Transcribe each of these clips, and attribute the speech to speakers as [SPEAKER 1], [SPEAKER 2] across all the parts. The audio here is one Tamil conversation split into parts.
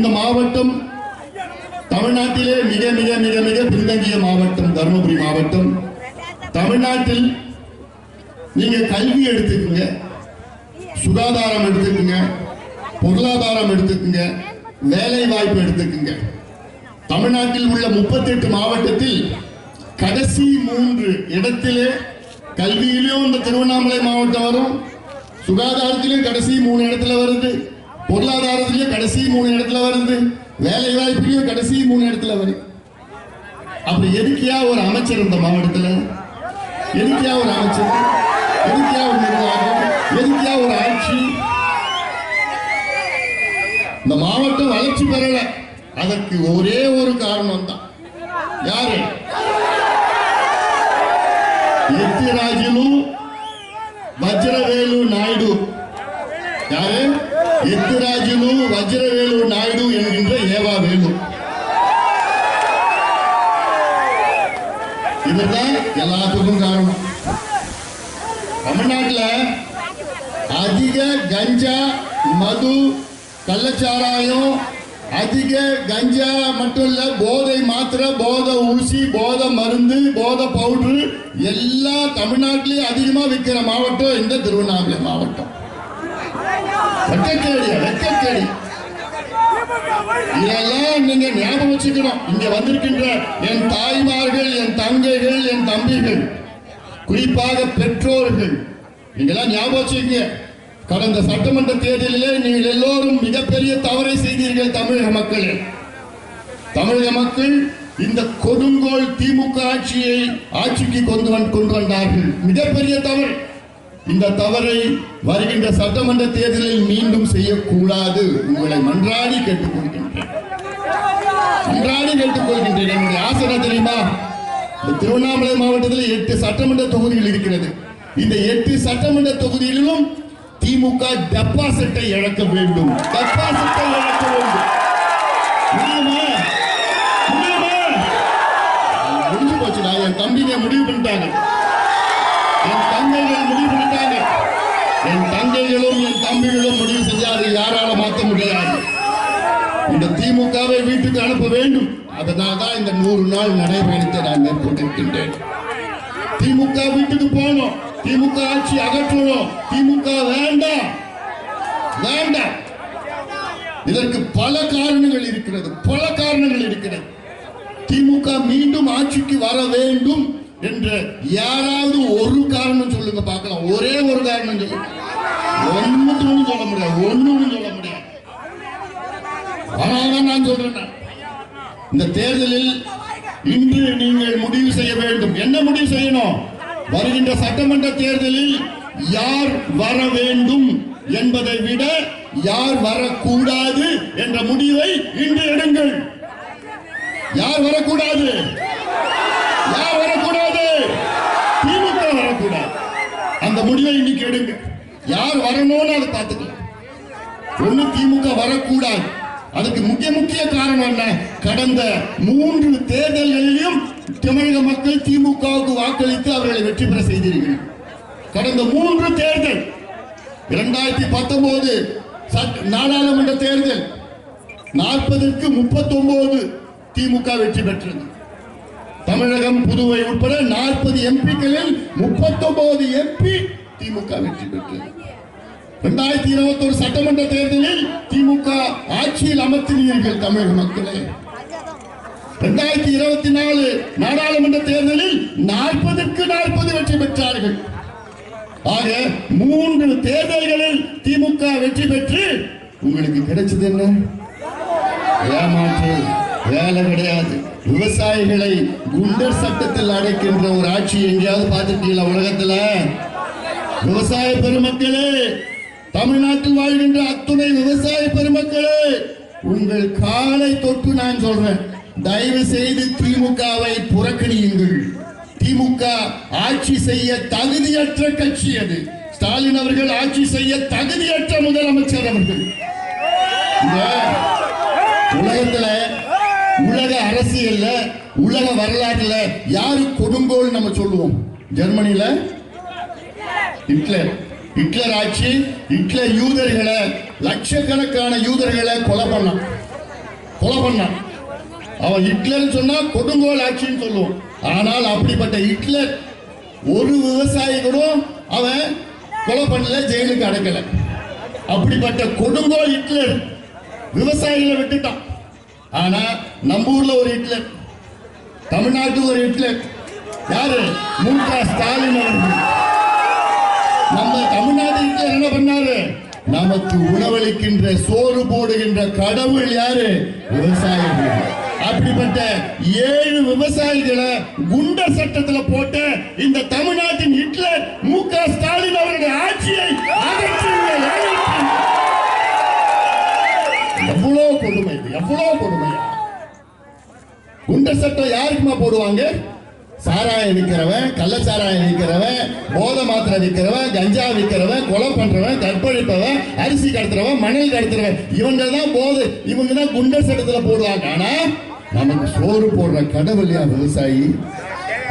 [SPEAKER 1] இந்த மாவட்டம் தமிழ்நாட்டிலே மிக மிக மிக மிக பின்தங்கிய மாவட்டம் தருமபுரி மாவட்டம். தமிழ்நாட்டில் நீங்க கல்வி எடுத்துக்கங்க சுகாதாரம் எடுத்துக்கங்க பொருளாதாரம் எடுத்துக்கங்க வேலை வாய்ப்பு எடுத்துக்கங்க. தமிழ்நாட்டில் உள்ள 38 மாவட்டத்தில் கடைசி மூன்று இடத்திலே கல்வியிலும் இந்த திருவண்ணாமலை மாவட்டம் வரும். சுகாதாரத்திலும் கடைசி மூணு இடத்துல வருது. பொருளாதாரத்திலயும் கடைசி மூணு இடத்துல வருது. வேலை வாய்ப்பிலையும் கடைசி மூணு இடத்துல வருது. அப்படி எதுக்கியா ஒரு அமைச்சர் இந்த மாவட்டத்தில்? எதுக்கியா ஒரு அமைச்சர்? எதுக்கியா ஒரு நிர்வாகம்? எதுக்கியா ஒரு ஆட்சி? இந்த மாவட்டம் வளர்ச்சி பெறல. அதற்கு ஒரே ஒரு காரணம் தான் யாரு எத்திராஜனும் வஜ்ரவேலு நாயுடு. யாரு? எத்திராஜுலு வஜ்ரவேலு நாயுடு என்கின்ற ஏவா வேலு. இதுதான் எல்லாத்துக்கும் காரணம். தமிழ்நாட்டில் அதிக கஞ்சா மது கள்ளச்சாராயம் அதிக கஞ்சா மட்டும் இல்ல போதை மாத்திரை போதை ஊசி போதை மருந்து போதை பவுடர் எல்லாம் தமிழ்நாட்டிலேயே அதிகமா விற்கிற மாவட்டம் இந்த திருவண்ணாமலை மாவட்டம். வெக்கக்கேடி வெக்கக்கேடி. இதெல்லாம் நீங்க ஞாபகம் வச்சுக்கணும். இங்க வந்திருக்கின்ற என் தாய்மார்கள் என் தங்கைகள் என் தம்பிகள் குறிப்பாக பெற்றோர்கள் நீங்களாம் ஞாபகம் வச்சுக்கீங்க. கடந்த சட்டமன்ற தேர்தலிலே நீங்கள் எல்லோரும் மிகப்பெரிய தவறை செய்தீர்கள் தமிழக மக்களே. தமிழக மக்கள் இந்த கொடுங்கோல் திமுக ஆட்சியை ஆட்சிக்கு கொண்டு வந்து கொண்டு வந்தார்கள். மிகப்பெரிய தவறு. இந்த தவறை வருகின்ற சட்டமன்ற தேர்தலில் மீண்டும் செய்யக்கூடாது உங்களை மன்றாடி கேட்டுக்கொள்கின்றேன். மன்றாடி கேட்டுக்கொள்கின்றேன். என்னுடைய ஆசை தெரியுமா? இந்த திருவண்ணாமலை மாவட்டத்தில் எட்டு சட்டமன்ற தொகுதிகள் இருக்கிறது. இந்த எட்டு சட்டமன்ற தொகுதிகளிலும் திமுக டெபாசிட்டை இழக்க வேண்டும். டெபாசிட்டை இழக்க வேண்டும். நூறு நாள் நடைபயணத்தை நான் மேற்கொண்டிருக்கின்றேன். திமுக வீட்டுக்கு போகணும் திமுக ஆட்சி அகற்றணும். திமுக வேண்டாம். வேண்டாம். இதற்கு பல காரணங்கள் இருக்கிறது. பல காரணங்கள் இருக்கிறது. திமுக மீண்டும் ஆட்சிக்கு வர வேண்டும் என்ற யாராவது ஒரு காரணம் சொல்லுங்க பார்க்கலாம். ஒரே ஒரு காரணம் சொல்லுங்க ஒன்னு சொல்ல முடியாது. ஒண்ணும் சொல்ல முடியாது. ஆனால் நான் சொல்றேன் இந்த தேர்தலில் இன்று நீங்கள் முடிவு செய்ய வேண்டும். என்ன முடிவு செய்யணும்? வருகின்ற சட்டமன்ற தேர்தலில் யார் வர வேண்டும் என்பதை விட யார் வரக்கூடாது என்ற முடிவை இன்று எடுங்கள். யார் வரக்கூடாது? யார் வரக்கூடாது? திமுக வரக்கூடாது. அந்த முடிவை இன்னைக்கு எடுங்க. யார் வரணும்னு அதை பார்த்துக்கலாம். ஒண்ணு திமுக வரக்கூடாது. அதுக்கு முக்கிய முக்கிய காரணம் என்ன? கடந்த மூன்று தேர்தல்களிலும் தமிழக மக்கள் திமுகவுக்கு வாக்களித்து அவர்களை வெற்றி பெற செய்திருக்கிறார். கடந்த மூன்று தேர்தல் இரண்டாயிரத்தி பத்தொன்பது நாடாளுமன்ற தேர்தல் நாற்பதற்கு முப்பத்தி ஒன்பது திமுக வெற்றி பெற்றது. தமிழகம் புதுவை உட்பட நாற்பது எம்பிக்களில் முப்பத்தொன்பது எம்பி திமுக வெற்றி பெற்றது. இரண்டாயிரத்தி இருபத்தி ஒரு சட்டமன்ற தேர்தலில் திமுக ஆட்சியில் அமர்த்தினீர்கள் தமிழக மக்களே. இரண்டாயிரத்தி இருபத்தி நாலு நாடாளுமன்ற தேர்தலில் நாற்பதுக்கு நாற்பது வெற்றி பெற்றார்கள். ஆக மூன்று தேர்தல்களில் திமுக வெற்றி பெற்று உங்களுக்கு கிடைச்சது என்ன? ஏமாற்று வேலை கிடையாது. விவசாயிகளை குண்டர் சட்டத்தில் அடைக்கின்ற ஒரு ஆட்சி எங்கேயாவது பார்த்துட்டீங்களா உலகத்துல? விவசாய பெருமக்களே தமிழ்நாட்டில் வாழ்கின்ற அத்துணை விவசாய பெருமக்களே உங்கள் காலை தொட்டு நான் சொல்றேன். தயவு செய்து திமுகவை புறக்கணியுங்கள். திமுக ஆட்சி செய்ய தகுதியற்ற கட்சி அது. ஸ்டாலின் அவர்கள் ஆட்சி செய்ய தகுதியற்ற முதலமைச்சர் அவர்கள். உலகத்துல உலக அரசியல்ல உலக வரலாற்றுல யாரு கொடுங்கோல் நம்ம சொல்லுவோம். ஜெர்மனில ஹிட்லர். ஹிட்லர் ஆட்சி ஹிட்லர் யூதர்களை லட்சக்கணக்கான யூதர்களை கொலை பண்ணான். கொலை பண்ணான். அவன் ஹிட்லர் சொன்னா கொடுங்கோல் ஆட்சின்னு சொல்லுவோம். ஆனால் அப்படிப்பட்ட ஹிட்லர் ஒரு விவசாயி கூட அவன் கொலை பண்ணல ஜெயிலுக்கு அடைக்கல. அப்படிப்பட்ட கொடுங்கோல் ஹிட்லர் விவசாயிகளை விட்டுட்டான். ஆனா நம்ம ஊர்ல ஒரு ஹிட்லர் தமிழ்நாட்டு ஒரு ஹிட்லர். யாரு? மு க ஸ்டாலின் அவர்கள். நம்ம தமிழ்நாட்டு ஹிட்லர் என்ன பண்ணாரு? நமக்கு உணவளிக்கின்ற சோறு போடுகின்ற கடவுள் யாரு? விவசாயிகள். அப்படிப்பட்ட ஏழு விவசாயிகளை குண்டர் சட்டத்துல போட்ட இந்த தமிழ்நாட்டின் ஹிட்லர் மு க ஸ்டாலின் அவருடைய ஆட்சியை எவ்வளவு கொடுமை எவ்வளவு கொடுமையா? குண்டர் சட்டம் யாருக்குமா போடுவாங்க? சாராயம் விற்கிறவன் கள்ளச்சாராயம் விற்கிறவன் போதை மாத்திரை விற்கிறவன் கஞ்சா விற்கிறவன் கொலை பண்றவன் கற்பழிப்பவன் அரிசி கடத்துறவன் மணல் கடத்துறவன் இவங்க தான் போது இவங்க தான் குண்டர் சட்டத்துல போடுவாங்க. ஆனா நமக்கு சோறு போடுற கடவுளையா விவசாயி?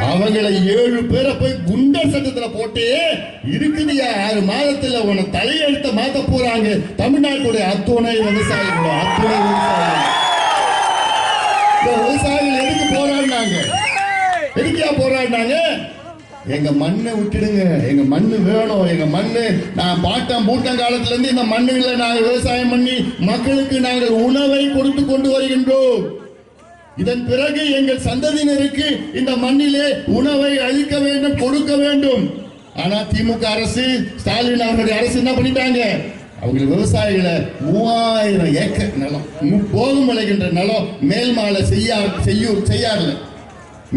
[SPEAKER 1] அவங்களை ஏழு பேரை போய் குண்டர் சட்டத்துல போட்டு இருக்குதுயா ஆறு மாதத்துல உன தலையெழுத்த மாத்த போறாங்க. தமிழ்நாட்டுடைய அத்துணை விவசாயிகளோ அத்துணை விவசாயிகள். விவசாயிகள் எதுக்கு போராடினாங்க? எதுக்கியா போராடினாங்க? எங்க மண்ணை விட்டுடுங்க. எங்க மண்ணு வேணும். எங்க மண்ணு நான் பாட்டம் பூட்டம் காலத்துல இருந்து இந்த மண்ணுல நாங்கள் விவசாயம் பண்ணி மக்களுக்கு நாங்கள் உணவை கொடுத்து கொண்டு வருகின்றோம். இதன் பிறகு எங்கள் சந்ததியினருக்கு இந்த மண்ணிலே உணவை அளிக்க வேண்டும் கொடுக்க வேண்டும். ஆனா திமுக அரசு ஸ்டாலின் அவருடைய அரசு என்ன பண்ணிட்டாங்க? அவங்க விவசாயிகளை மூவாயிரம் ஏக்கர் நிலம் போதும் விளைகின்ற நிலம் மேல்மாலை செய்யா செய்யூர்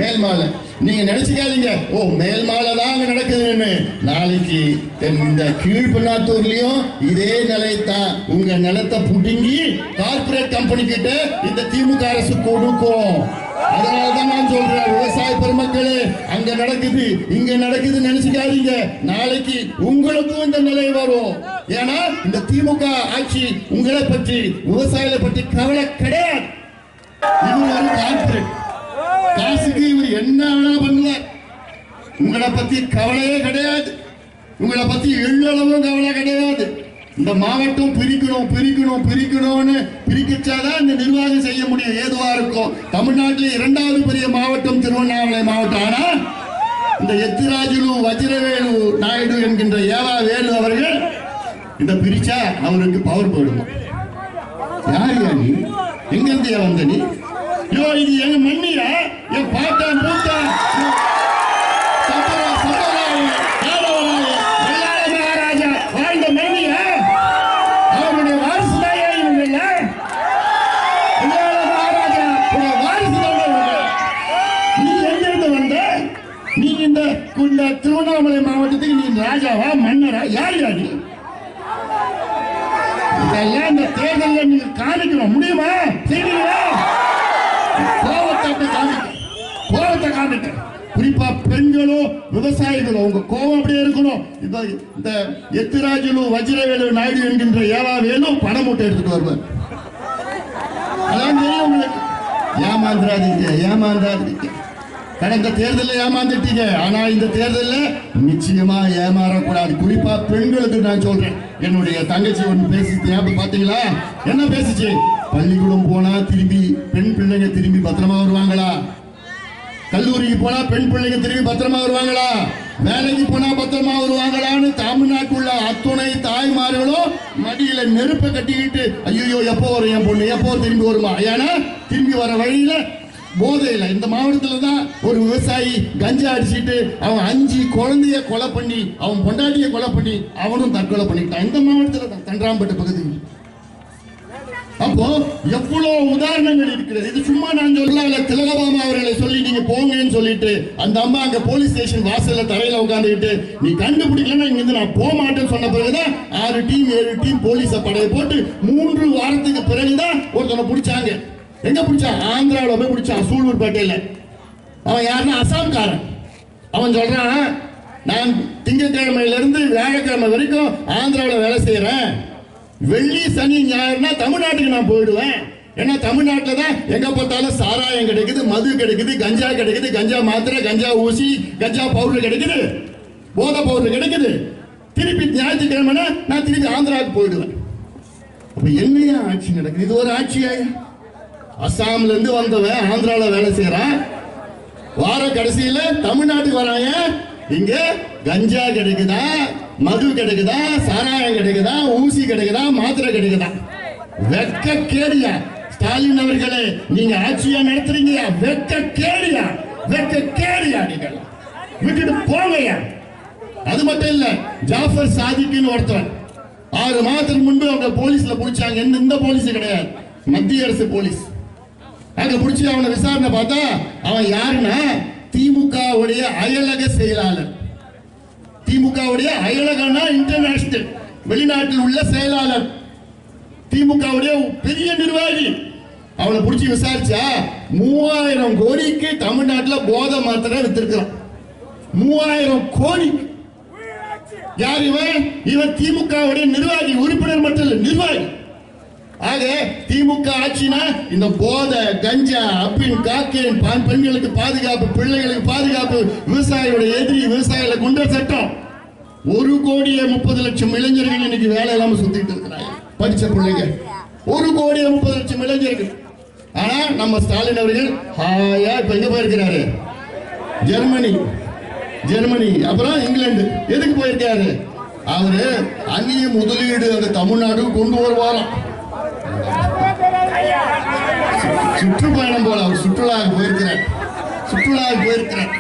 [SPEAKER 1] மேல்மாலை நீங்க நினைச்சுக்காதீங்க. ஓ மேல்மாலை தான் அங்க நடக்குதுன்னு. நாளைக்கு தென் இந்த கீழ்பண்ணாத்தூர்லயும் இதே நிலையத்தான். உங்க நிலத்தை புடுங்கி கார்பரேட் கம்பெனி கிட்ட இந்த திமுக அரசு கொடுக்கும். அதனாலதான் நான் சொல்றேன் விவசாய பெருமக்களே அங்க நடக்குது இங்க நடக்குது நினைச்சுக்காதீங்க. நாளைக்கு உங்களுக்கும் இந்த நிலை வரும். ஏன்னா இந்த திமுக ஆட்சி உங்களை பற்றி விவசாயிகளை பற்றி கவலை கிடையாது. இது ஒரு காசுக்கு இவர் என்ன வேணா பண்ணுவார். உங்களை பத்தி கவலையே கிடையாது. உங்களை பத்தி எள்ளளவும் கவலை கிடையாது. இந்த மாவட்டம் பிரிக்கணும் பிரிக்கணும் பிரிக்கணும்னு பிரிக்கச்சாதான் இந்த நிர்வாகம் செய்ய முடியும். ஏதுவா இருக்கும்? தமிழ்நாட்டில் இரண்டாவது பெரிய மாவட்டம் திருவண்ணாமலை மாவட்டம். ஆனா இந்த எத்திராஜுலு வஜ்ரவேலு நாயுடு என்கின்ற ஏவா வேலு அவர்கள் இந்த பிரிச்சா அவருக்கு பவர் போயிடுமா? யார் யா நீ? எங்க இருந்தியா வந்த நீ? யோ இது எங்க மண்ணியா என் பாட்டன் பூத்தான் சத்தரா சத்தராய யாதவராய வெள்ளாள மகாராஜா வாழ்ந்த மண்ணியா அவருடைய வாரிசு தாயா இவங்க இல்ல வெள்ளாள மகாராஜா உடைய வாரிசு தாங்க இவங்க நீ எங்க இருந்து வந்த நீ இந்த இந்த திருவண்ணாமலை மாவட்டத்துக்கு நீ ராஜாவா மன்னரா யார் யா நீ இதெல்லாம் இந்த தேர்தலில் நீங்க காமிக்கணும் செய்வீங்களா கோபத்தை காமிக்க கோபத்தை காமிக்க குறிப்பா பெண்களும் விவசாயிகளும் உங்க கோபம் அப்படியே இருக்கணும். இந்த இந்த எத்திராஜுலு வஜ்ரவேலு நாயுடு என்கின்ற ஏழா வேலும் பணம் மூட்டை எடுத்துட்டு வருவார். அதான் தெரியும் உங்களுக்கு. ஏமாந்துடாதீங்க ஏமாந்துடாதீங்க கடந்த தேர்தலில் ஏமாந்துட்டீங்க. ஆனா இந்த தேர்தலில் நிச்சயமா ஏமாறக்கூடாது. குறிப்பா பெண்களுக்கு நான் சொல்றேன். என்னுடைய தங்கச்சி ஒன்று பேசி பார்த்தீங்களா? என்ன பேசிச்சு? பள்ளிக்கூடம் போனா திரும்பி பெண் பிள்ளைங்க திரும்பி பத்திரமா வருவாங்களா? கல்லூரிக்கு போனா பெண் பிள்ளைங்க திரும்பி பத்திரமா வருவாங்களா? வேலைக்கு போனா பத்திரமா வருவாங்களான்னு தமிழ்நாட்டுள்ள அத்துணை தாய்மார்களும் மடியில நெருப்பை கட்டிக்கிட்டு ஐயோ எப்போ வரும் என் பொண்ணு? எப்போ திரும்பி வருமா? ஏன்னா திரும்பி வர வழியில போதையில இந்த மாவட்டத்துல தான் ஒரு விவசாயி கஞ்சா அடிச்சிட்டு அவன் அஞ்சு குழந்தைய கொலை பண்ணி அவன் பொண்டாட்டிய கொலை பண்ணி அவனும் தற்கொலை பண்ணிக்கிட்டான். இந்த மாவட்டத்துல தான் தன்றாம்பட்டு பகுதியில். அப்போ எவ்வளவு உதாரணங்கள் இருக்கிறது? இது சும்மா நான் சொல்லல திலகபாமா அவர்களை சொல்லி நீங்க போங்கன்னு சொல்லிட்டு அந்த அம்மா அங்க போலீஸ் ஸ்டேஷன் வாசல்ல தரையில உட்காந்துக்கிட்டு நீ கண்டுபிடிக்கலன்னா இங்க இருந்து நான் போக மாட்டேன்னு சொன்ன பிறகுதான் ஆறு டீம் ஏழு டீம் போலீஸ படையை போட்டு மூன்று வாரத்துக்கு பிறகுதான் ஒருத்தனை பிடிச்சாங்க. எங்க பிடிச்சான் ஆந்திராவில் போய் பிடிச்சான் சூலூர்பேட்டையில. அவன் யாருன்னா? அசாம்காரன். அவன் சொல்றான் நான் திங்கட்கிழமையில இருந்து வியாழக்கிழமை வரைக்கும் ஆந்திராவில் வேலை செய்யறேன் வெள்ளி சனி ஞாயிறுனா தமிழ்நாட்டுக்கு நான் போயிடுவேன். ஏன்னா தமிழ்நாட்டில் தான் எங்க பார்த்தாலும் சாராயம் கிடைக்குது மது கிடைக்குது கஞ்சா கிடைக்குது கஞ்சா மாத்திரை கஞ்சா ஊசி கஞ்சா பவுடர் கிடைக்குது. போதை பவுடர் கிடைக்குது. திருப்பி ஞாயிற்றுக்கிழமைனா நான் திருப்பி ஆந்திராவுக்கு போயிடுவேன். அப்ப என்னையா ஆட்சி நடக்குது? இது ஒரு ஆட்சியா? அஸ்ஸாம்ல இருந்து வந்தவன் ஆந்திரால வேலை செய்யறான் வார கடைசியில தமிழ்நாட்டுக்கு வராங்க இங்க கஞ்சா கிடைக்குதா? மது கிடைக்குதா சாராயம் கிடைக்குதா ஊசி கிடைக்குதா மாத்திரை கிடைக்குதா? வெக்க கேடிய ஸ்டாலின் அவர்களே நீங்க ஆட்சியா நடத்துறீங்க. வெக்க கேடியா வெக்க கேடியா நீங்க விட்டுட்டு போங்கயா அது மட்டும் இல்ல ஜாஃபர் சாதிக்குன்னு ஒருத்தன். ஆறு மாதத்துக்கு முன்பு அவங்க போலீஸ்ல பிடிச்சாங்க. இந்த இந்த போலீஸ் கிடையாது. மத்திய அரசு போலீஸ். அங்க பிடிச்சி அவனை விசாரணை பார்த்தா அவன் யாருன்னா திமுக உடைய அயலக செயலாளர். திமுகவுடைய அயலகனா இன்டர்நேஷனல் வெளிநாட்டில் உள்ள செயலாளர். திமுகவுடைய பெரிய நிர்வாகி. அவனை பிடிச்சி விசாரிச்சா மூவாயிரம் கோடிக்கு தமிழ்நாட்டுல போதை மாத்திரை வித்திருக்கிறான். மூவாயிரம் கோடி. யார் இவன்? இவன் திமுகவுடைய நிர்வாகி உறுப்பினர் மட்டும் இல்ல நிர்வாகி. ஆக திமுக ஆட்சினா இந்த போதை கஞ்சா அப்பின் காக்கேன் பான் பெண்களுக்கு பாதுகாப்பு பிள்ளைகளுக்கு பாதுகாப்பு விவசாயியோட எதிரி விவசாயிகளை குண்டர் சட்டம். ஒரு கோடியே முப்பது லட்சம் இளைஞர்கள் இன்னைக்கு வேலை இல்லாம சுத்திட்டு இருக்கிறாங்க. படிச்ச பிள்ளைங்க. ஒரு கோடியே முப்பது லட்சம் இளைஞர்கள். ஆனா நம்ம ஸ்டாலின் அவர்கள் ஹாயா இப்ப எங்க போயிருக்கிறாரு? ஜெர்மனி. ஜெர்மனி. அப்புறம் இங்கிலாந்து. எதுக்கு போயிருக்காரு? அவரு அங்கேயும் முதலீடு அந்த தமிழ்நாடு கொண்டு வருவாராம். சுற்றுப்பயணம் போல அவர் சுற்றுலாவுக்கு போயிருக்கிறார். சுற்றுலாவுக்கு போயிருக்கிறார்.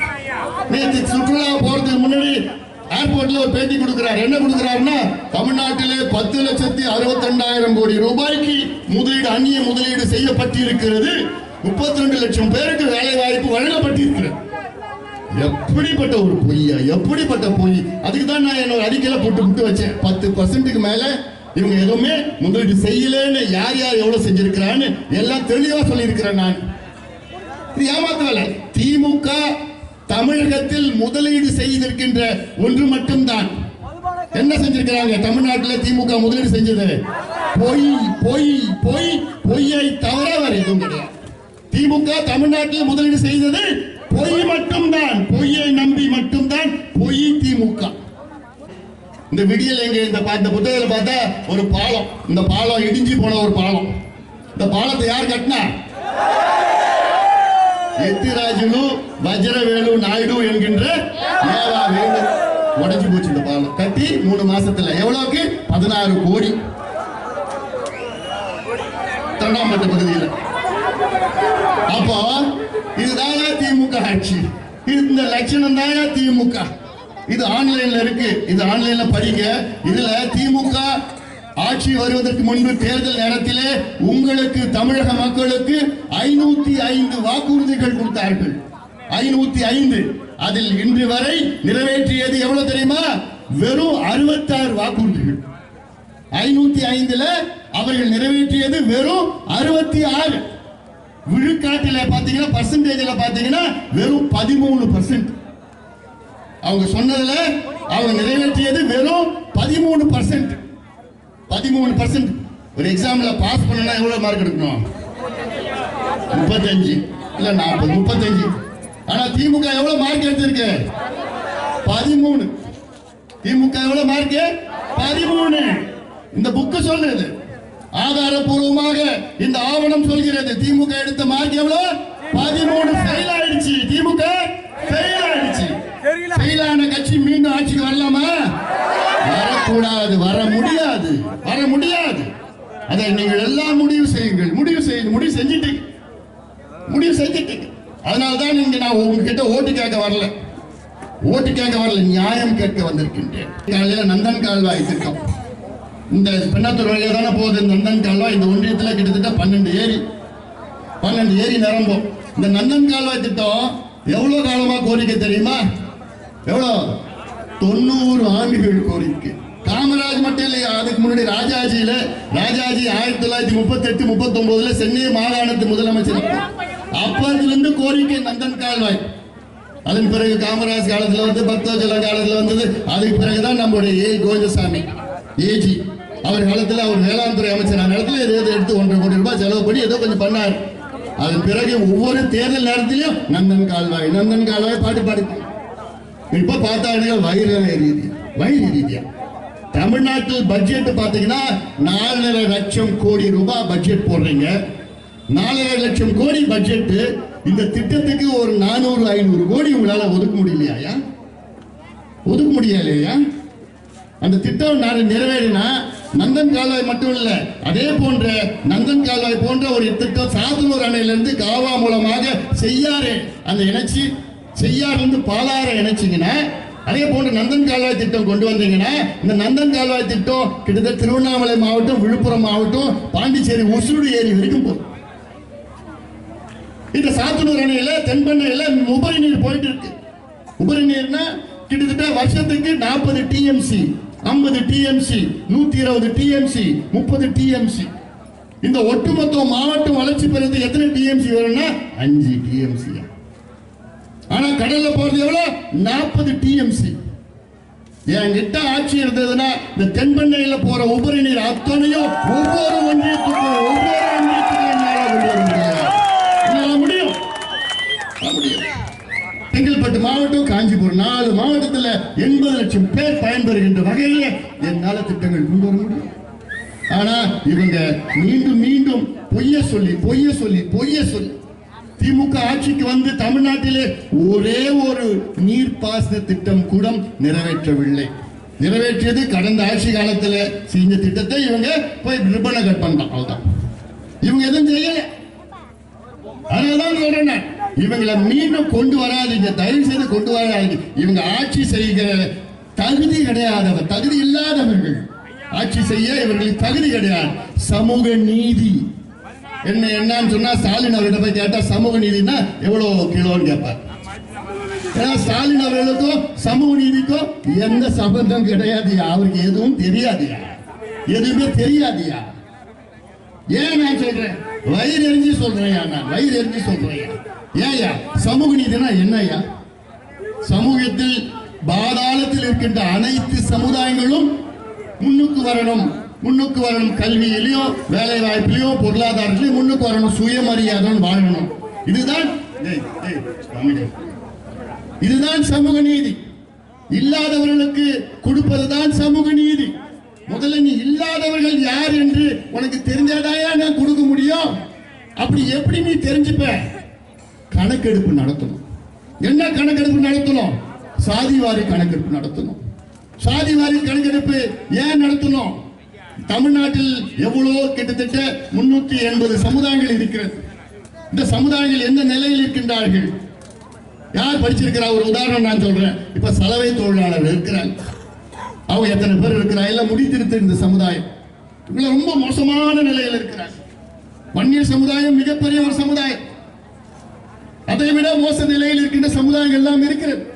[SPEAKER 1] நேற்று சுற்றுலா போறதுக்கு முன்னாடி ஏர்போர்ட்ல ஒரு பேட்டி கொடுக்கிறார். என்ன கொடுக்கிறாருன்னா தமிழ்நாட்டிலே பத்து லட்சத்தி அறுபத்தி ரெண்டாயிரம் கோடி ரூபாய்க்கு முதலீடு அந்நிய முதலீடு செய்யப்பட்டிருக்கிறது. முப்பத்தி ரெண்டு லட்சம் பேருக்கு வேலை வாய்ப்பு வழங்கப்பட்டிருக்கிறது. எப்படிப்பட்ட ஒரு பொய்யா? எப்படிப்பட்ட பொய்? அதுக்கு தான் நான் என்னோட அறிக்கையில போட்டு விட்டு வச்சேன். பத்து பர்சன்ட்டுக்கு மேல இவங்க எதுவுமே முதலீடு செய்யலன்னு யார் யார் எவ்வளவு செஞ்சிருக்கிறான்னு எல்லாம் தெளிவா சொல்லியிருக்கிறேன் நான். இது வேலை திமுக தமிழகத்தில் முதலீடு செய்திருக்கின்ற ஒன்று மட்டும்தான். என்ன செஞ்சிருக்கிறாங்க? தமிழ்நாட்டில் திமுக முதலீடு செஞ்சது. பொய் பொய் பொய் பொய்யை தவிர வேற எதுவும் கிடையாது. திமுக தமிழ்நாட்டில் முதலீடு செய்தது பொய் மட்டும்தான். பொய்யை நம்பி மட்டும்தான் பொய் திமுக. இந்த விடியல் எங்க? இந்த புத்தகத்தில் இந்த பார்த்தா ஒரு பாலம். இந்த பாலம் இடிஞ்சு போன ஒரு பாலம். இந்த பாலத்தை யார் கட்டினா? எத்திராஜுலு வஜ்ரவேலு நாயுடு என்கின்ற ஏவா வேலு உடைஞ்சு போச்சு இந்த பாலம் கட்டி மூணு மாசத்துல எவ்வளவுக்கு? பதினாறு கோடி. திருவண்ணாமலை பகுதியில். அப்போ இதுதாங்க திமுக ஆட்சி. இது இந்த லட்சணம் தாங்க திமுக. இது ஆன்லைன்ல இருக்கு. இது ஆன்லைன்ல படிங்க. இதுல திமுக ஆட்சி வருவதற்கு முன்பு தேர்தல் நேரத்திலே உங்களுக்கு தமிழக மக்களுக்கு ஐநூத்தி ஐந்து வாக்குறுதிகள் கொடுத்தார்கள். ஐநூத்தி ஐந்து. அதில் இன்று வரை நிறைவேற்றியது எவ்வளவு தெரியுமா? வெறும் அறுபத்தாறு வாக்குறுதிகள். ஐநூத்தி ஐந்துல அவர்கள் நிறைவேற்றியது வெறும் அறுபத்தி ஆறு. விழுக்காட்டில பாத்தீங்கன்னா பர்சன்டேஜ்ல பாத்தீங்கன்னா வெறும் பதிமூணு பர்சன்ட் அவங்க சொன்னதுல அவங்க நிறைவேற்றியது வெறும் பதிமூணு பர்சன்ட் பதிமூணு பர்சன்ட் ஒரு எக்ஸாம்ல பாஸ் பண்ணனா எவ்வளவு மார்க் எடுக்கணும்? முப்பத்தஞ்சு. இல்ல நாற்பது. முப்பத்தஞ்சு. ஆனா திமுக எவ்வளவு மார்க் எடுத்திருக்கு? பதிமூணு. திமுக எவ்வளவு மார்க் பதிமூணு. இந்த புக்கு சொல்றது. ஆதாரபூர்வமாக இந்த ஆவணம் சொல்கிறது. திமுக எடுத்த மார்க் எவ்வளவு? பதிமூணு. ஃபெயில் ஆயிடுச்சு. திமுக ஃபெயில் ஆயிடுச்சு. ஃபெயில் ஆன கட்சி மீண்டும் ஆட்சிக்கு வரலாமா? வரக்கூடாது வர முடியாது வர முடியாது. அதை நீங்கள் எல்லாம் முடிவு செய்யுங்கள். முடிவு செய்யுங்க முடிவு செஞ்சுட்டீங்க. முடிவு செஞ்சுட்டு அதனால தான் இங்க நான் உங்ககிட்ட ஓட்டு கேட்க வரல. ஓட்டு கேட்க வரல நியாயம் கேட்க வந்திருக்கின்றேன். காலையில நந்தன் கால்வாய் திட்டம். இந்த பெண்ணாத்தூர் வழியாக தானே போகுது. இந்த நந்தன் கால்வாய் இந்த ஒன்றியத்தில் கிட்டத்தட்ட பன்னெண்டு ஏரி. பன்னெண்டு ஏரி நிரம்பும். இந்த நந்தன் கால்வாய் திட்டம் எவ்வளோ காலமாக கோரிக்கை தெரியுமா? எவ்வளோ தொண்ணூறு ஆண்டுகள் கோரிக்கை. காமராஜ் மட்டும் இல்லையா? அதுக்கு முன்னாடி ராஜாஜியில ராஜாஜி ஆயிரத்தி தொள்ளாயிரத்தி முப்பத்தி எட்டு முப்பத்தி ஒன்பதுல சென்னை மாகாணத்து முதலமைச்சர் அப்பத்திலிருந்து கோரிக்கை நந்தன் கால்வாய். அதன் பிறகு காமராஜ் காலத்துல வந்து பக்தோஜல காலத்துல வந்தது. அதுக்கு பிறகுதான் நம்முடைய ஏ. கோவிந்தசாமி ஏஜி அவர் காலத்துல அவர் வேளாண் துறை அமைச்சர். அந்த இடத்துல ஏதோ எடுத்து ஒன்றரை கோடி ரூபாய் செலவு பண்ணி ஏதோ கொஞ்சம் பண்ணார். அதன் பிறகு ஒவ்வொரு தேர்தல் நேரத்திலையும் நந்தன் கால்வாய் நந்தன் கால்வாய் பாட்டு பாடி இப்ப பார்த்தா வயிறு ரீதியா வயிறு ரீதியா. தமிழ்நாட்டில் பட்ஜெட் பார்த்தீங்கன்னா நாலரை லட்சம் கோடி ரூபாய் பட்ஜெட் போடுறீங்க. நாலரை லட்சம் கோடி பட்ஜெட்டு இந்த திட்டத்துக்கு ஒரு நானூறு ஐநூறு கோடி உங்களால் ஒதுக்க முடியலையா ஒதுக்க முடியலையா? அந்த திட்டம் நான் நிறைவேறினா நந்தன் கால்வாய் மட்டும் இல்லை அதே போன்ற நந்தன் கால்வாய் போன்ற ஒரு திட்டம் சாத்தனூர் அணையிலிருந்து காவா மூலமாக செய்யாறு அந்த இணைச்சி செய்யாறிலிருந்து பாலாறு இணைச்சிங்கன்னா அதே போன்ற நந்தன் கால்வாய் திட்டம் கொண்டு வந்தீங்கன்னா இந்த நந்தன் கால்வாய் திட்டம் கிட்டத்தட்ட திருவண்ணாமலை மாவட்டம் விழுப்புரம் மாவட்டம் பாண்டிச்சேரி ஒசூடு ஏரி வரைக்கும் போகும் இந்த சாத்தனூர் அணையில தென்பண்ணையில உபரி நீர் போயிட்டு இருக்கு. உபரி நீர்னா கிட்டத்தட்ட வருஷத்துக்கு நாற்பது டிஎம்சி ஐம்பது டிஎம்சி நூத்தி இருபது டிஎம்சி முப்பது டிஎம்சி இந்த ஒட்டுமொத்த மாவட்டம் வளர்ச்சி பெறுறது எத்தனை டிஎம்சி வரும்னா அஞ்சு டிஎம்சி ஆனா கடல்ல போறது எவ்வளவு? நாற்பது டிஎம்சி என்கிட்ட ஆட்சி இருந்ததுன்னா இந்த தென்பண்ணையில போற உபரி நீர் அத்தனையும் ஒவ்வொரு ஒன்றியத்துக்கும் ஒவ்வொரு ஒன்றியத்துக்கும் என்னால முடியும். முடியும். செங்கல்பட்டு மாவட்டம் காஞ்சிபுரம் நாலு மாவட்டத்தில் எண்பது லட்சம் பேர் பயன்பெறுகின்ற வகையில என்னால திட்டங்கள் கொண்டு வர முடியும். ஆனா இவங்க மீண்டும் மீண்டும் பொய்ய சொல்லி பொய்ய சொல்லி பொய்ய சொல்லி திமுக ஆட்சிக்கு வந்து தமிழ்நாட்டிலே ஒரே ஒரு நீர்ப்பாசன திட்டம் கூட நிறைவேற்றவில்லை. நிறைவேற்றியது கடந்த ஆட்சி காலத்துல செஞ்ச திட்டத்தை இவங்க போய் ரிப்பனை கட் பண்ணிட்டான் அவ்வளோதான் இவங்க எதுவும் செய்யல. அதனாலதான் சொல்றேன் இவங்களை மீண்டும் கொண்டு வராதீங்க தயவு செய்து கொண்டு வராதீங்க. இவங்க ஆட்சி செய்கிற தகுதி கிடையாதவர் தகுதி இல்லாதவர்கள். ஆட்சி செய்ய இவர்களுக்கு தகுதி கிடையாது. சமூக நீதி. என்ன என்னன்னு சொன்னா ஸ்டாலின் அவர்கிட்ட போய் கேட்டா சமூக நீதினா எவ்வளவு கிலோன்னு கேட்பார். ஏன்னா ஸ்டாலின் அவர்களுக்கும் சமூக நீதிக்கும் எந்த சம்பந்தம் கிடையாதுயா? அவருக்கு எதுவும் தெரியாதுயா? எதுவுமே தெரியாதுயா? ஏன் நான் சொல்றேன்? வயிறு எரிஞ்சு சொல்றேன் நான். வயிறு எரிஞ்சு சொல்றேன் ஏயா சமூக நீதினா என்னய்யா? சமூகத்தில் பாதாளத்தில் இருக்கின்ற அனைத்து சமுதாயங்களும் முன்னுக்கு வரணும். முன்னுக்கு வரணும் கல்வியிலையும் வேலை வாய்ப்பிலையும் பொருளாதாரத்திலையும் முன்னுக்கு வரணும். சுயமரியாதையும் வாழணும். இதுதான் இதுதான் சமூக நீதி. இல்லாதவர்களுக்கு கொடுப்பதுதான் சமூக நீதி. முதல்ல நீ இல்லாதவர்கள் யார் என்று உனக்கு தெரிஞ்சாதாயா நான் கொடுக்க முடியும்? அப்படி எப்படி நீ தெரிஞ்சுப்ப? கணக்கெடுப்பு நடத்தணும். என்ன கணக்கெடுப்பு நடத்தணும்? சாதிவாரி கணக்கெடுப்பு நடத்தணும். சாதிவாரி கணக்கெடுப்பு ஏன் நடத்தணும்? தமிழ்நாட்டில் எவ்வளோ கிட்டத்தட்ட முன்னூத்தி எண்பது சமுதாயங்கள் இருக்கிறது. இந்த சமுதாயங்கள் எந்த நிலையில் இருக்கின்றார்கள்? யார் படிச்சிருக்கிறா? ஒரு உதாரணம் நான் சொல்றேன். இப்ப சலவை தொழிலாளர் இருக்கிறாங்க. அவங்க எத்தனை பேர் இருக்கிறா எல்லாம் முடித்திருத்த இந்த சமுதாயம். இவங்க ரொம்ப மோசமான நிலையில் இருக்கிறாங்க. வன்னியர் சமுதாயம் மிகப்பெரிய ஒரு சமுதாயம். அதை விட மோச நிலையில் இருக்கின்ற சமுதாயங்கள் எல்லாம் இருக்கிறது.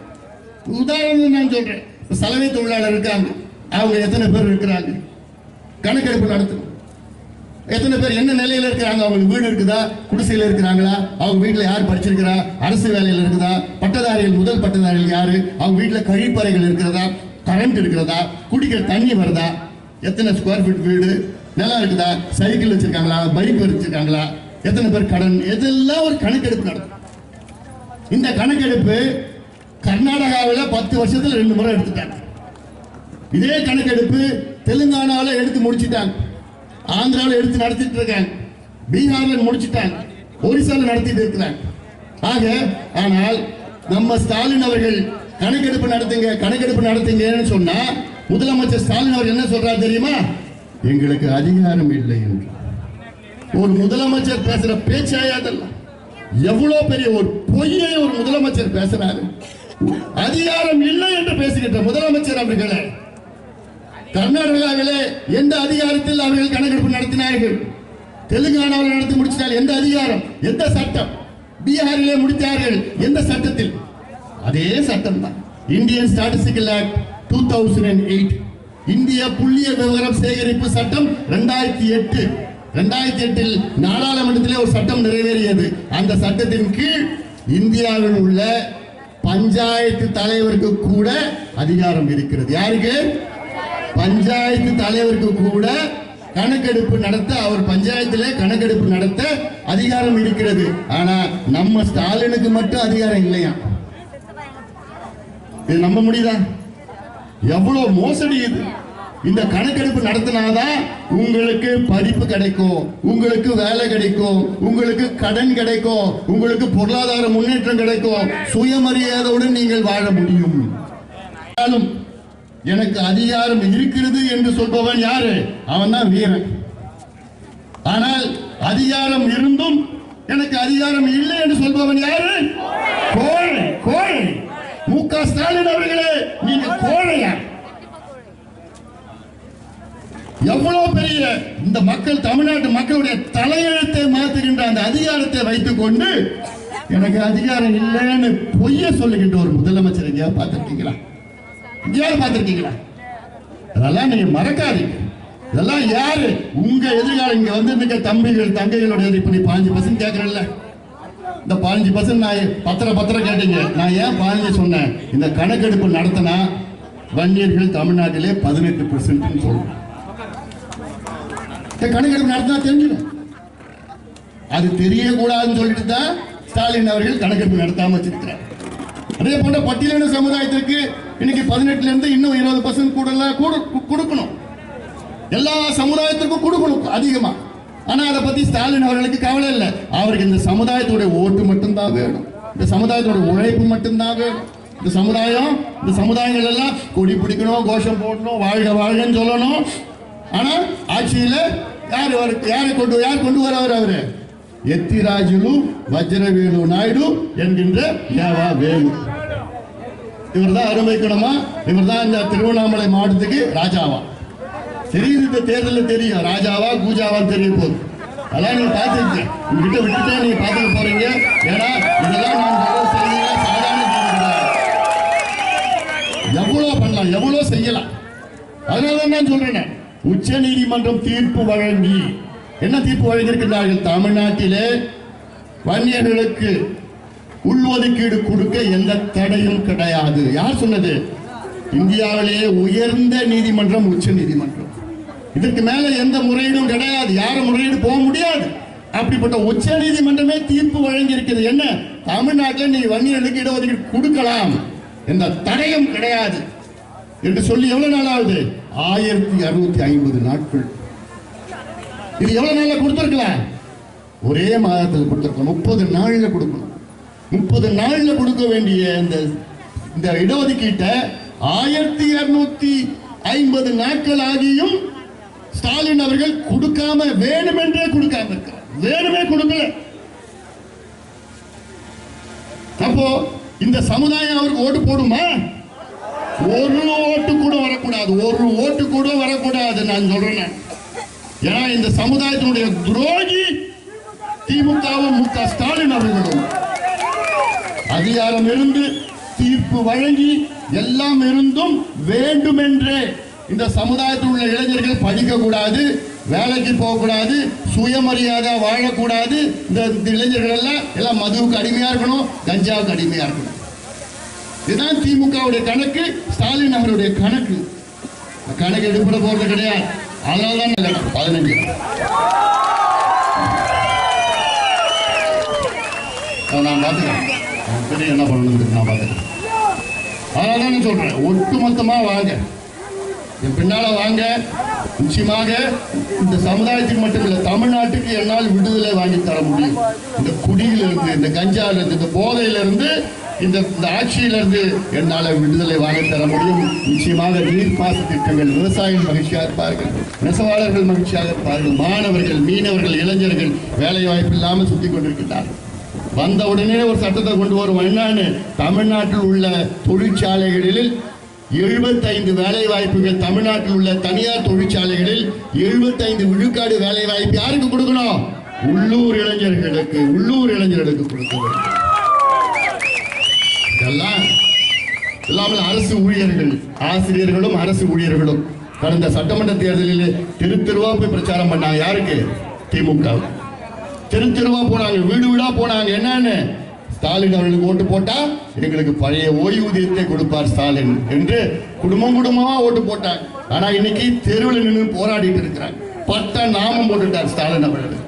[SPEAKER 1] உதாரணம் நான் சொல்றேன். சலவை தொழிலாளர் இருக்காங்க. அவங்க எத்தனை பேர் இருக்கிறாங்க? கணக்கெடுப்பு நடத்தணும் எத்தனை பேர் என்ன நிலையில இருக்கிறாங்க? அவங்களுக்கு வீடு இருக்குதா? குடிசையில் இருக்கிறாங்களா? அவங்க வீட்டில் யார் படிச்சிருக்கிறா? அரசு வேலையில் இருக்குதா? பட்டதாரிகள் முதல் பட்டதாரிகள் யாரு? அவங்க வீட்டில் கழிப்பறைகள் இருக்கிறதா? கரண்ட் இருக்கிறதா? குடிக்கிற தண்ணி வருதா? எத்தனை ஸ்கொயர் ஃபீட் வீடு? நிலம் இருக்குதா? சைக்கிள் வச்சிருக்காங்களா? பைக் வச்சிருக்காங்களா? எத்தனை பேர் கடன்? இதெல்லாம் ஒரு கணக்கெடுப்பு நடக்கும் இந்த கணக்கெடுப்பு கர்நாடகாவில் பத்து வருஷத்தில் ரெண்டு முறை எடுத்துட்டாங்க. இதே கணக்கெடுப்பு தெலுங்கானால எடுத்து முடிச்சிட்டாங்க. ஆந்திராவில் எடுத்து நடத்திட்டு இருக்காங்க. பீகார்ல முடிச்சிட்டாங்க. ஒரிசால நடத்திட்டு இருக்கிறாங்க. ஆக ஆனால் நம்ம ஸ்டாலின் அவர்கள் கணக்கெடுப்பு நடத்துங்க கணக்கெடுப்பு நடத்துங்கன்னு சொன்னா முதலமைச்சர் ஸ்டாலின் அவர் என்ன சொல்றாரு தெரியுமா? எங்களுக்கு அதிகாரம் இல்லை என்று. ஒரு முதலமைச்சர் பேசுற பேச்சாயா எவ்வளவு பெரிய ஒரு பொய்யை ஒரு முதலமைச்சர் பேசுறாரு. அதிகாரம் இல்லை என்று பேசுகின்ற முதலமைச்சர் அவர்களே கர்நாடகாவிலே எந்த அதிகாரத்தில் அவர்கள் கணக்கெடுப்பு நடத்தினார்கள்? தெலுங்கானாவில் நடத்தி முடிச்சிட்டால் எந்த அதிகாரம்? எந்த சட்டம்? பீகாரிலே முடித்தார்கள். எந்த சட்டத்தில்? அதே சட்டம் தான் Indian statistical act two thousand and eight இந்திய புள்ளிய விவரம் சேகரிப்பு சட்டம் ரெண்டாயிரத்தி எட்டு. ரெண்டாயிரத்தி எட்டில் நாடாளுமன்றத்திலே ஒரு சட்டம் நிறைவேறியது. அந்த சட்டத்தின் கீழ் இந்தியாவில் உள்ள பஞ்சாயத்து தலைவருக்கு கூட அதிகாரம் இருக்கிறது. யாருக்கு? பஞ்சாயத்து தலைவருக்கு கூட கணக்கெடுப்பு நடத்த அவர் பஞ்சாயத்திலே கணக்கெடுப்பு நடத்த அதிகாரம் இருக்கிறது. ஆனா நம்ம ஸ்டாலினுக்கு மட்டும் அதிகாரம் இல்லையா? இது நம்ப முடியுதா எவ்வளவு மோசடி இது. இந்த கணக்கெடுப்பு நடத்தினாதான் உங்களுக்கு படிப்பு கிடைக்கும் உங்களுக்கு வேலை கிடைக்கும் உங்களுக்கு கடன் கிடைக்கும் உங்களுக்கு பொருளாதார முன்னேற்றம் கிடைக்கும். சுயமரியாதையுடன் நீங்கள் வாழ முடியும். எனக்கு அதிகாரம் இருக்கிறது என்று சொல்பவன் யாரு? அவன் தான் வீரன். ஆனால் அதிகாரம் இருந்தும் எனக்கு அதிகாரம் இல்லை என்று சொல்பவன் யாரு? கோழை கோழை. மு க ஸ்டாலின் அவர்களே நீங்க கோழையா? எவ்வளவு பெரிய இந்த மக்கள் தமிழ்நாட்டு மக்களுடைய தலையெழுத்தை மாத்துகின்ற அந்த அதிகாரத்தை வைத்துக் கொண்டு எனக்கு அதிகாரம் இல்லைன்னு பொய்ய சொல்லுகின்ற ஒரு முதலமைச்சர் எங்கேயா பார்த்துருக்கீங்களா? எங்கேயாவது பார்த்துருக்கீங்களா? அதெல்லாம் நீங்க மறக்காதீங்க. இதெல்லாம் யாரு? உங்க எதிர்காலம் இங்க வந்து இருக்க தம்பிகள் தங்கைகளுடைய இப்ப நீ பாஞ்சு பர்சன்ட் கேட்கறல்ல இந்த பாஞ்சு பர்சன்ட் நான் பத்திர பத்திரம் கேட்டீங்க? நான் ஏன் பாஞ்சு சொன்னேன்? இந்த கணக்கெடுப்பு நடத்தினா வன்னியர்கள் தமிழ்நாட்டிலே பதினெட்டு பர்சன்ட் சொல்றேன் இந்த கணக்கெடுப்பு நடத்தினா தெரிஞ்சிடும் அது தெரியக்கூடாதுன்னு சொல்லிட்டு தான் ஸ்டாலின் அவர்கள் கணக்கெடுப்பு நடத்தாம வச்சிருக்கிறார். அதே போன்ற பட்டியலின சமுதாயத்திற்கு இன்னைக்கு பதினெட்டுல இருந்து இன்னும் இருபது பர்சன்ட் கூட கொடுக்கணும். எல்லா சமுதாயத்திற்கும் கொடுக்கணும் அதிகமா. ஆனா அதை பத்தி ஸ்டாலின் அவர்களுக்கு கவலை இல்லை. அவருக்கு இந்த சமுதாயத்துடைய ஓட்டு மட்டும்தான் வேணும். இந்த சமுதாயத்தோட உழைப்பு மட்டும்தான் வேணும். இந்த சமுதாயம் இந்த சமுதாயங்கள் எல்லாம் கொடி பிடிக்கணும் கோஷம் போடணும் வாழ்க வாழ்கன்னு சொல்லணும். ஆனா ஆட்சியில யார் யாரை கொண்டு யார் கொண்டு வரவர் அவரு? எத்திராஜுலு வஜ்ரவேலு நாயுடு என்கின்ற ஏவா வேலு. இவர் தான் அருமைக்கணுமா இவர் தான் இந்த திருவண்ணாமலை மாவட்டத்துக்கு ராஜாவா. தெரியுது இந்த தேர்தலில் தெரியும். ராஜாவா கூஜாவான்னு தெரிய போகுது. அதெல்லாம் நீங்க பார்த்துருக்கீங்க உங்ககிட்ட விட்டுட்டே நீங்க பார்த்துக்க போறீங்க. ஏன்னா இதெல்லாம் நான் சொல்ற எவ்வளவு பண்ணலாம் எவ்வளவு செய்யலாம்? அதனால தான் நான் சொல்றேன். உச்ச நீதிமன்றம் தீர்ப்பு வழங்கி என்ன தீர்ப்பு வழங்கியிருக்கிறார்கள் தமிழ்நாட்டிலே வன்னியர்களுக்கு உள்ஒதுக்கீடு கொடுக்க எந்த தடையும் கிடையாது. யார் சொன்னது? இந்தியாவிலேயே உயர்ந்த நீதிமன்றம் உச்ச நீதிமன்றம். இதற்கு மேல எந்த முறையீடும் கிடையாது. யாரும் முறையீடு போக முடியாது. அப்படிப்பட்ட உச்ச நீதிமன்றமே தீர்ப்பு வழங்கி இருக்குது என்ன? தமிழ்நாட்டில் நீ வன்னியர்களுக்கு இடஒதுக்கீடு கொடுக்கலாம். எந்த தடையும் கிடையாது. என்று சொல்லி எவ்வளவு நாள் ஆகுது? ஆயிரத்தி அறுநூத்தி ஐம்பது நாட்கள். இது எவ்வளவு நாள்ல கொடுத்துருக்கல? ஒரே மாதத்தில் கொடுத்திருக்கலாம் முப்பது நாள்ல கொடுக்கணும். முப்பது நாள்ல கொடுக்க வேண்டிய இந்த இந்த இடஒதுக்கீட்டை ஆயிரத்தி இருநூத்தி ஐம்பது நாட்கள் ஆகியும் ஸ்டாலின் அவர்கள் கொடுக்காம வேணுமென்றே கொடுக்காம இருக்கிறார் வேணுமே கொடுக்கல. அப்போ இந்த சமுதாயம் அவருக்கு ஓட்டு போடுமா? ஒரு ஓட்டு கூட வரக்கூடாது. ஒரு ஓட்டு கூட வரக்கூடாது நான் சொல்றேன். ஏன்னா இந்த சமுதாயத்தினுடைய துரோகி திமுகவும் மு க ஸ்டாலின் அவர்களும். அதிகாரம் இருந்து தீர்ப்பு வழங்கி எல்லாம் இருந்தும் வேண்டுமென்றே இந்த சமுதாயத்தில் உள்ள இளைஞர்கள் படிக்கக்கூடாது வேலைக்கு போகக்கூடாது சுயமரியாதை வாழக்கூடாது. இந்த இளைஞர்கள் எல்லாம் எல்லாம் மதுவுக்கு அடிமையாக இருக்கணும் கஞ்சாவுக்கு அடிமையாக இருக்கணும். இதுதான் திமுகவுடைய கணக்கு ஸ்டாலின் அவருடைய கணக்கு. கணக்கு எடுப்பட போறது கிடையாது. அதனால தான் பதினஞ்சு. நான் பார்த்துக்கிறேன். பெரிய என்ன பண்ணணுங்கிறது நான் பார்த்துக்கிறேன். அதனால தான் நான் சொல்றேன். ஒட்டுமொத்தமா வாங்க. என் பின்னால வாங்க. நிச்சயமாக இந்த சமுதாயத்துக்கு மட்டும் இல்லை தமிழ்நாட்டுக்கு என்னால் விடுதலை வாங்கி தர முடியும். இந்த குடியிலிருந்து இந்த கஞ்சால இந்த போதையிலிருந்து இந்த இந்த என்னால் விடுதலை வாங்கி தர முடியும். நிச்சயமாக நீர்ப்பாச திட்டங்கள் விவசாயிகள் மகிழ்ச்சியாக இருப்பார்கள். நெசவாளர்கள் மகிழ்ச்சியாக இருப்பார்கள். மாணவர்கள் மீனவர்கள் இளைஞர்கள் வேலை வாய்ப்பு இல்லாமல் சுற்றி கொண்டிருக்கிறார்கள் வந்த உடனே ஒரு சட்டத்தை கொண்டு வரும் என்னன்னு? தமிழ்நாட்டில் உள்ள தொழிற்சாலைகளில் எழுபத்தைந்து வேலை வாய்ப்புகள் தமிழ்நாட்டில் உள்ள தனியார் தொழிற்சாலைகளில் எழுபத்தைந்து விழுக்காடு வேலை வாய்ப்பு யாருக்கு கொடுக்கணும்? உள்ளூர் இளைஞர்களுக்கு உள்ளூர் இளைஞர்களுக்கு கொடுக்க வேண்டும் எல்லாம் இல்லாமல் அரசு ஊழியர்கள் ஆசிரியர்களும் அரசு ஊழியர்களும் கடந்த சட்டமன்ற தேர்தலில் தெரு தெருவா போய் பிரச்சாரம் பண்ணாங்க. யாருக்கு? திமுக. தெரு தெருவா போனாங்க வீடு வீடா போனாங்க. என்னன்னு? ஸ்டாலின் அவர்களுக்கு ஓட்டு போட்டா எங்களுக்கு பழைய ஓய்வூதியத்தை கொடுப்பார் ஸ்டாலின் என்று குடும்பம் குடும்பமா ஓட்டு போட்டாங்க. ஆனா இன்னைக்கு தெருவில் நின்று போராடிட்டு இருக்கிறாங்க. பட்ட நாமம் போட்டுட்டார் ஸ்டாலின் அவர்கள்.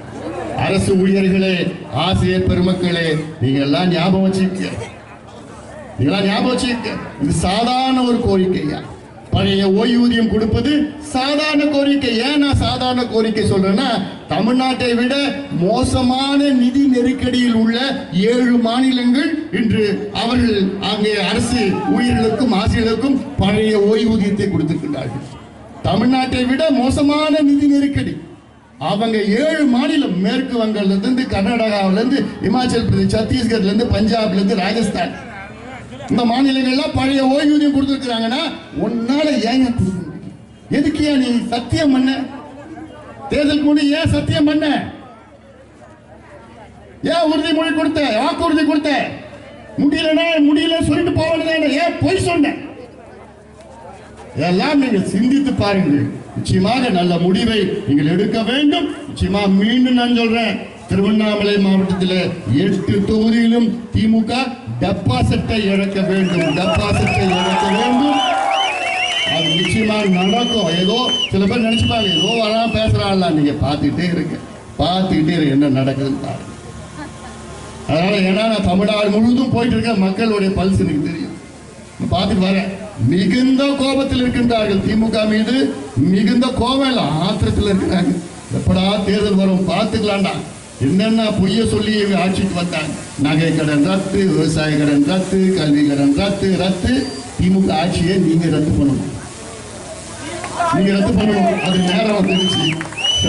[SPEAKER 1] அரசு ஊழியர்களே ஆசிரியர் பெருமக்களே நீங்க எல்லாம் ஞாபகம் வச்சுக்கீங்க. இதெல்லாம் ஞாபகம் வச்சுக்க இது சாதாரண ஒரு கோரிக்கையா பழைய ஓய்வூதியம் கொடுப்பது சாதாரண கோரிக்கை. ஏன் நான் சாதாரண கோரிக்கை சொல்றேன்னா தமிழ்நாட்டை விட மோசமான நிதி நெருக்கடியில் உள்ள ஏழு மாநிலங்கள் இன்று அவர்கள் அங்கே அரசு ஊழியர்களுக்கும் ஆசிரியர்களுக்கும் பழைய ஓய்வூதியத்தை கொடுத்திருக்கிறார்கள் தமிழ்நாட்டை விட மோசமான நிதி நெருக்கடி. அவங்க ஏழு மாநிலம் மேற்கு வங்கம்ல கர்நாடகாவிலேருந்து இமாச்சல் பிரதேஷ் சத்தீஸ்கர்லேருந்து பஞ்சாப்லேருந்து ராஜஸ்தான். இந்த மாநிலங்கள்லாம் பழைய ஓய்வூதியம் கொடுத்துருக்குறாங்கன்னா உன்னால ஏங்க கொடுக்க எதுக்கு ஏன் நீ சத்தியம் பண்ண? தேர்தல் முன்னாடி ஏன் சத்தியம் பண்ண? ஏன் உறுதிமொழி கொடுத்த? வாக்குறுதி கொடுத்த? முடியலன்னா முடியல சொல்லிட்டு போக ஏன் பொய் சொன்ன? எல்லாம் நீங்கள் சிந்தித்து பாருங்கள். நிச்சயமாக நல்ல முடிவை நீங்கள் எடுக்க வேண்டும். நிச்சயமா மீண்டும் நான் சொல்றேன். திருவண்ணாமலை மாவட்டத்தில் எட்டு தொகுதியிலும் திமுக டெபாசிட்டை இழக்க வேண்டும் டெபாசிட்டை இழக்க வேண்டும். அது நிச்சயமாக நடக்கும். ஏதோ சில பேர் நினைச்சுப்பாங்க ஏதோ வரலாம் பேசுறாள் நீங்க பார்த்துக்கிட்டே இருக்க பார்த்துக்கிட்டே இருக்க என்ன நடக்குதுன்னு பாருங்க. அதனால ஏன்னா நான் தமிழ்நாடு முழுவதும் போயிட்டு இருக்க மக்களுடைய பல்ஸ் எனக்கு தெரியும். நான் பார்த்துட்டு வரேன். மிகுந்த கோபத்தில் இருக்கின்றார்கள். திமுக மீது மிகுந்த கோபம் இல்லை ஆத்திரத்தில் இருக்கிறாங்க. எப்படா தேர்தல் வரும்? பார்த்துக்கலாம்டா. என்னென்ன பொய்ய சொல்லி இவங்க ஆட்சிக்கு வந்தாங்க நகை கடன் ரத்து விவசாய கடன் ரத்து கல்வி கடன் ரத்து ரத்து. திமுக ஆட்சியை நீங்க ரத்து பண்ணணும். நீங்க ரத்து பண்ணணும். அது நேரம் வந்துருச்சு.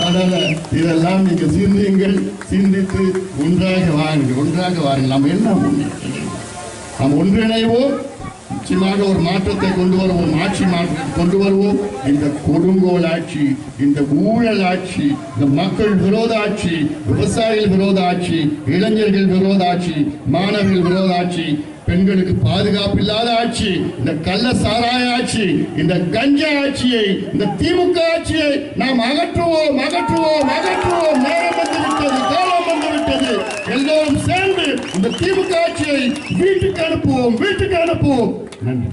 [SPEAKER 1] அதனால இதெல்லாம் நீங்க சிந்தியுங்கள். சிந்தித்து ஒன்றாக வாருங்கள். ஒன்றாக வாருங்கள். நம்ம என்ன நம்ம நாம் ஒன்றிணைவோம். நிச்சயமாக ஒரு மாற்றத்தை கொண்டு வருவோம் ஆட்சி மாற்றத்தை கொண்டு வருவோம். இந்த கொடுங்கோல் ஆட்சி இந்த ஊழல் ஆட்சி இந்த மக்கள் விரோத ஆட்சி விவசாயிகள் விரோத ஆட்சி இளைஞர்கள் விரோத ஆட்சி மாணவர்கள் விரோத ஆட்சி பெண்களுக்கு பாதுகாப்பு இல்லாத ஆட்சி இந்த கள்ள சாராய ஆட்சி இந்த கஞ்சா ஆட்சியை இந்த திமுக ஆட்சியை நாம் அகற்றுவோம் அகற்றுவோம் அகற்றுவோம். நேரம் வந்துவிட்டது காலம் வந்துவிட்டது எல்லோரும் சேர்ந்து இந்த திமுக ஆட்சியை வீட்டுக்கு அனுப்புவோம் வீட்டுக்கு அனுப்புவோம். நன்றி